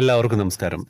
എല്ലാവർക്കും നമസ്കാരം.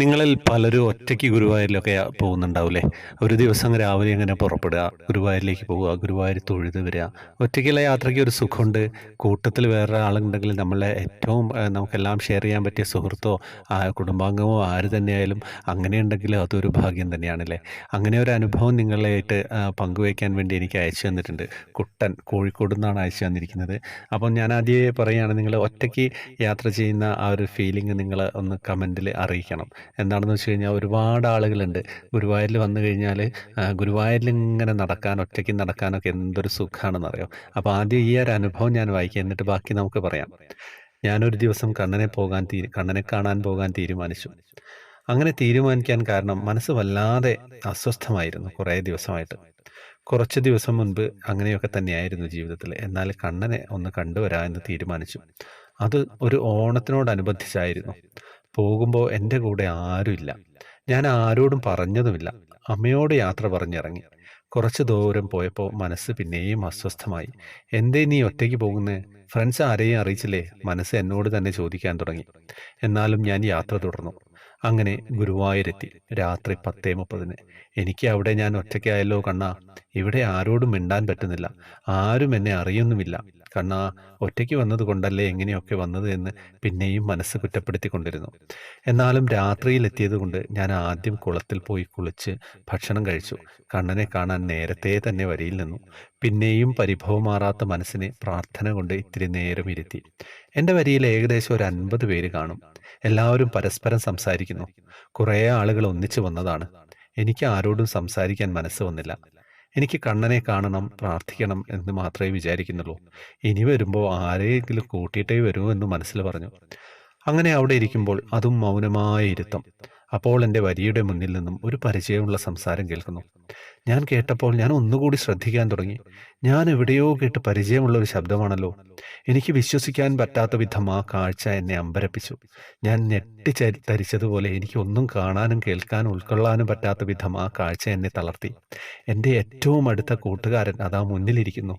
നിങ്ങളിൽ പലരും ഒറ്റയ്ക്ക് ഗുരുവായൂരിലൊക്കെ പോകുന്നുണ്ടാവില്ലേ ഒരു ദിവസം രാവിലെ ഇങ്ങനെ പുറപ്പെടുക? ഗുരുവായൂരിലേക്ക് പോവുക ഗുരുവായൂർ തൊഴുത് വരിക. ഒറ്റയ്ക്കുള്ള യാത്രയ്ക്ക് ഒരു സുഖമുണ്ട്. കൂട്ടത്തിൽ വേറെ ആളുണ്ടെങ്കിൽ നമ്മളെ ഏറ്റവും നമുക്കെല്ലാം ഷെയർ ചെയ്യാൻ പറ്റിയ സുഹൃത്തോ ആ കുടുംബാംഗമോ ആര് തന്നെയായാലും അങ്ങനെ അതൊരു ഭാഗ്യം തന്നെയാണല്ലേ? അങ്ങനെ ഒരു അനുഭവം നിങ്ങളായിട്ട് പങ്കുവയ്ക്കാൻ വേണ്ടി എനിക്ക് അയച്ചു തന്നിട്ടുണ്ട്. കുട്ടൻ കോഴിക്കോട് നിന്നാണ് അയച്ചു തന്നിരിക്കുന്നത്. അപ്പം ഞാൻ ആദ്യമേ പറയുകയാണ് നിങ്ങൾ ഒറ്റയ്ക്ക് യാത്ര ചെയ്യുന്ന ആ ഒരു ഫീലിംഗ് നിങ്ങൾ ഒന്ന് കമന്റിൽ അറിയിക്കണം. എന്താണെന്ന് വെച്ച് കഴിഞ്ഞാൽ ഒരുപാട് ആളുകളുണ്ട്. ഗുരുവായൂരിൽ വന്നു കഴിഞ്ഞാൽ ഗുരുവായൂരിൽ ഇങ്ങനെ നടക്കാൻ ഒറ്റയ്ക്ക് നടക്കാനൊക്കെ എന്തൊരു സുഖമാണെന്നറിയോ അപ്പോൾ ആദ്യം ഈ ഒരു അനുഭവം ഞാൻ വായിക്കാം. എന്നിട്ട് ബാക്കി നമുക്ക് പറയാം. ഞാനൊരു ദിവസം കണ്ണനെ പോകാൻ തീരു കണ്ണനെ കാണാൻ പോകാൻ തീരുമാനിച്ചു. അങ്ങനെ തീരുമാനിക്കാൻ കാരണം മനസ്സ് വല്ലാതെ അസ്വസ്ഥമായിരുന്നു കുറേ ദിവസമായിട്ട്. കുറച്ച് ദിവസം മുൻപ് അങ്ങനെയൊക്കെ തന്നെയായിരുന്നു ജീവിതത്തിൽ. എന്നാൽ കണ്ണനെ ഒന്ന് കണ്ടുവരാ എന്ന് തീരുമാനിച്ചു. അത് ഒരു ഓണത്തിനോടനുബന്ധിച്ചായിരുന്നു. പോകുമ്പോൾ എന്റെ കൂടെ ആരുമില്ല. ഞാൻ ആരോടും പറഞ്ഞതുമില്ല. അമ്മയോട് യാത്ര പറഞ്ഞിറങ്ങി. കുറച്ച് ദൂരം പോയപ്പോൾ മനസ്സ് പിന്നെയും അസ്വസ്ഥമായി. എന്തേ നീ ഒറ്റയ്ക്ക് പോകുന്നേ? ഫ്രണ്ട്സ് ആരെയും അറിയിച്ചില്ലേ? മനസ്സ് എന്നോട് തന്നെ ചോദിക്കാൻ തുടങ്ങി. എന്നാലും ഞാൻ യാത്ര തുടർന്നു. അങ്ങനെ ഗുരുവായൂരെത്തി. രാത്രി പത്തേ മുപ്പതിന്. എനിക്ക് അവിടെ ഞാൻ ഒറ്റയ്ക്കായല്ലോ കണ്ണ. ഇവിടെ ആരോടും മിണ്ടാൻ പറ്റുന്നില്ല. ആരും എന്നെ അറിയുന്നുമില്ല. കണ്ണാ ഒറ്റയ്ക്ക് വന്നത് കൊണ്ടല്ലേ എങ്ങനെയൊക്കെ വന്നത് എന്ന് പിന്നെയും മനസ്സ് കുറ്റപ്പെടുത്തിക്കൊണ്ടിരുന്നു. എന്നാലും രാത്രിയിൽ എത്തിയതുകൊണ്ട് ഞാൻ ആദ്യം കുളത്തിൽ പോയി കുളിച്ച് ഭക്ഷണം കഴിച്ചു. കണ്ണനെ കാണാൻ നേരത്തെ തന്നെ വരിയിൽ നിന്നു. പിന്നെയും പരിഭവം മാറാത്ത മനസ്സിനെ പ്രാർത്ഥന കൊണ്ട് ഇത്തിരി നേരം ഇരുത്തി. എന്റെ വരിയിൽ ഏകദേശം ഒരു അൻപത് പേര് കാണും. എല്ലാവരും പരസ്പരം സംസാരിക്കുന്നു. കുറേ ആളുകൾ ഒന്നിച്ചു വന്നതാണ്. എനിക്ക് ആരോടും സംസാരിക്കാൻ മനസ്സ് വന്നില്ല. എനിക്ക് കണ്ണനെ കാണണം പ്രാർത്ഥിക്കണം എന്ന് മാത്രമേ വിചാരിക്കുന്നുള്ളൂ. ഇനി വരുമ്പോൾ ആരെയെങ്കിലും കൂട്ടിയിട്ടേ വരൂ എന്ന് മനസ്സിൽ പറഞ്ഞു. അങ്ങനെ അവിടെ ഇരിക്കുമ്പോൾ അതും മൗനമായ ഇരുത്തം. അപ്പോൾ എന്റെ വരിയുടെ മുന്നിൽ നിന്നും ഒരു പരിചയമുള്ള സംസാരം കേൾക്കുന്നു. ഞാൻ കേട്ടപ്പോൾ ഞാൻ ഒന്നുകൂടി ശ്രദ്ധിക്കാൻ തുടങ്ങി. ഞാൻ എവിടെയോ കേട്ട് പരിചയമുള്ള ഒരു ശബ്ദമാണല്ലോ. എനിക്ക് വിശ്വസിക്കാൻ പറ്റാത്ത വിധം ആ കാഴ്ച എന്നെ അമ്പരപ്പിച്ചു. ഞാൻ ഞെട്ടി തരിച്ചതുപോലെ എനിക്ക് ഒന്നും കാണാനും കേൾക്കാനും ഉൾക്കൊള്ളാനും പറ്റാത്ത വിധം ആ കാഴ്ച എന്നെ തളർത്തി. എന്റെ ഏറ്റവും അടുത്ത കൂട്ടുകാരൻ അതാ മുന്നിലിരിക്കുന്നു.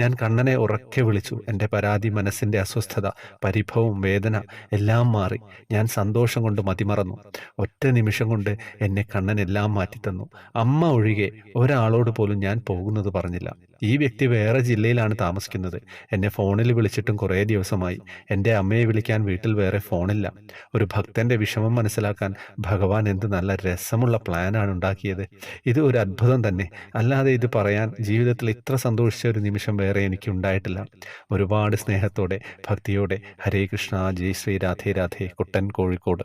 ഞാൻ കണ്ണനെ ഉറക്കെ വിളിച്ചു. എന്റെ പരാതി മനസ്സിന്റെ അസ്വസ്ഥത പരിഭവം വേദന എല്ലാം മാറി. ഞാൻ സന്തോഷം കൊണ്ട് മതിമറന്നു. ഒറ്റ നിമിഷം കൊണ്ട് എന്നെ കണ്ണൻ എല്ലാം മാറ്റിത്തന്നു. അമ്മ ഒഴികെ ഒരാളോട് പോലും ഞാൻ പോകുന്നത് പറഞ്ഞില്ല. ഈ വ്യക്തി വേറെ ജില്ലയിലാണ് താമസിക്കുന്നത്. എന്നെ ഫോണിൽ വിളിച്ചിട്ടും കുറേ ദിവസമായി. എന്റെ അമ്മയെ വിളിക്കാൻ വീട്ടിൽ വേറെ ഫോണില്ല. ഒരു ഭക്തന്റെ വിഷമം മനസ്സിലാക്കാൻ ഭഗവാൻ എന്ത് നല്ല രസമുള്ള പ്ലാനാണ് ഉണ്ടാക്കിയത്. ഇത് ഒരു അത്ഭുതം തന്നെ. അല്ലാതെ ഇത് പറയാൻ ജീവിതത്തിൽ ഇത്ര സന്തോഷിച്ച ഒരു നിമിഷം വേറെ എനിക്ക് ഉണ്ടായിട്ടില്ല ഒരുപാട് സ്നേഹത്തോടെ ഭക്തിയോടെ ഹരേ കൃഷ്ണ ജയ് ശ്രീ രാധേ രാധേ കുട്ടൻ കോഴിക്കോട്.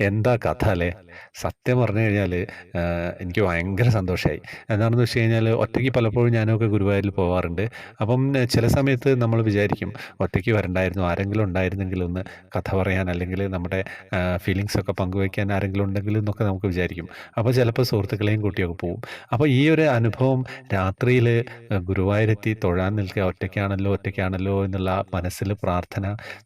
എന്താ കഥ അല്ലേ? സത്യം പറഞ്ഞു കഴിഞ്ഞാൽ എനിക്ക് ഭയങ്കര സന്തോഷമായി എന്താണെന്ന് വെച്ച് കഴിഞ്ഞാൽ ഒറ്റയ്ക്ക് പലപ്പോഴും ഞാനൊക്കെ ഗുരുവായൂരിൽ പോവാറുണ്ട്. അപ്പം ചില സമയത്ത് നമ്മൾ വിചാരിക്കും ഒറ്റയ്ക്ക് വരണ്ടായിരുന്നു. ആരെങ്കിലും ഉണ്ടായിരുന്നെങ്കിൽ ഒന്ന് കഥ പറയാൻ അല്ലെങ്കിൽ നമ്മുടെ ഫീലിങ്സ് ഒക്കെ പങ്കുവയ്ക്കാൻ ആരെങ്കിലും ഉണ്ടെങ്കിൽ എന്നൊക്കെ നമുക്ക് വിചാരിക്കും. അപ്പോൾ ചിലപ്പോൾ സുഹൃത്തുക്കളെയും കൂട്ടിയൊക്കെ പോകും അപ്പോൾ ഈ ഒരു അനുഭവം രാത്രിയിൽ ഗുരുവായൂരെത്തി തൊഴാൻ നിൽക്കുക ഒറ്റയ്ക്കാണല്ലോ ഒറ്റയ്ക്കാണല്ലോ എന്നുള്ള മനസ്സിൽ പ്രാർത്ഥന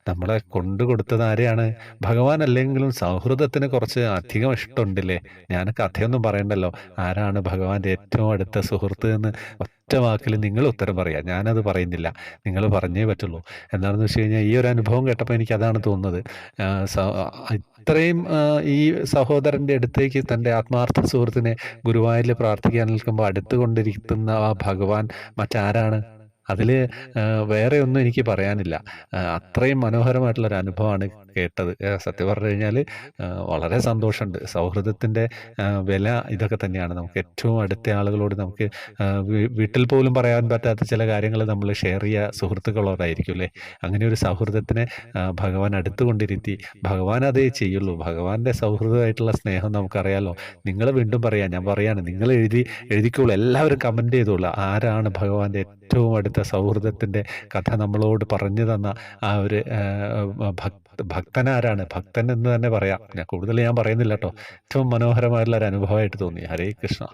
നമ്മളെ കൊണ്ടു കൊടുത്തത് ആരെയാണ്? ഭഗവാൻ അല്ലെങ്കിലും സൗഹൃദത്തിന് കുറച്ച് അധികം ഇഷ്ടമുണ്ടല്ലേ? ഞാൻ കഥയൊന്നും പറയണ്ടല്ലോ. ആരാണ് ഭഗവാന്റെ ഏറ്റവും അടുത്ത സുഹൃത്ത് എന്ന് ഒറ്റ വാക്കിൽ നിങ്ങൾ ഉത്തരം പറയാം. ഞാനത് പറയുന്നില്ല. നിങ്ങൾ പറഞ്ഞേ പറ്റുള്ളൂ. എന്താണെന്ന് വെച്ച് കഴിഞ്ഞാൽ ഈ ഒരു അനുഭവം കേട്ടപ്പോൾ എനിക്ക് അതാണ് തോന്നുന്നത് ഇത്രയും ഈ സഹോദരന്റെ അടുത്തേക്ക് തന്റെ ആത്മാർത്ഥ സുഹൃത്തിനെ ഗുരുവായൂരിൽ പ്രാർത്ഥിക്കാൻ നിൽക്കുമ്പോൾ അടുത്തുകൊണ്ടിരിക്കുന്ന ആ ഭഗവാൻ മറ്റാരാണ്? അതിൽ വേറെ ഒന്നും എനിക്ക് പറയാനില്ല. അത്രയും മനോഹരമായിട്ടുള്ള ഒരു അനുഭവമാണ് കേട്ടത്. സത്യം പറഞ്ഞു കഴിഞ്ഞാൽ വളരെ സന്തോഷമുണ്ട്. സൗഹൃദത്തിന്റെ വില ഇതൊക്കെ തന്നെയാണ്. നമുക്ക് ഏറ്റവും അടുത്ത ആളുകളോട് നമുക്ക് വീട്ടിൽ പോലും പറയാൻ പറ്റാത്ത ചില കാര്യങ്ങൾ നമ്മൾ ഷെയർ ചെയ്യുക സുഹൃത്തുക്കളോടായിരിക്കും അല്ലേ? അങ്ങനെ ഒരു സൗഹൃദത്തിനെ ഭഗവാൻ അടുത്തുകൊണ്ടിരുത്തി. ഭഗവാൻ അതേ ചെയ്യുള്ളൂ. ഭഗവാന്റെ സൗഹൃദമായിട്ടുള്ള സ്നേഹം നമുക്കറിയാലോ. നിങ്ങൾ വീണ്ടും പറയാം ഞാൻ പറയാണ് നിങ്ങൾ എഴുതി എഴുതിക്കോളൂ. എല്ലാവരും കമന്റ് ചെയ്തോളൂ. ആരാണ് ഭഗവാന്റെ ഏറ്റവും അടുത്ത സൗഹൃദത്തിന്റെ കഥ നമ്മളോട് പറഞ്ഞു തന്ന ആ ഒരു ഭക്ത ഭക് ഭക്തൻ ആരാണ് ഭക്തൻ എന്ന് തന്നെ പറയാം. ഞാൻ കൂടുതൽ ഞാൻ പറയുന്നില്ല കേട്ടോ. ഏറ്റവും മനോഹരമായിട്ടുള്ള ഒരു അനുഭവമായിട്ട് തോന്നി. ഹരേ കൃഷ്ണ.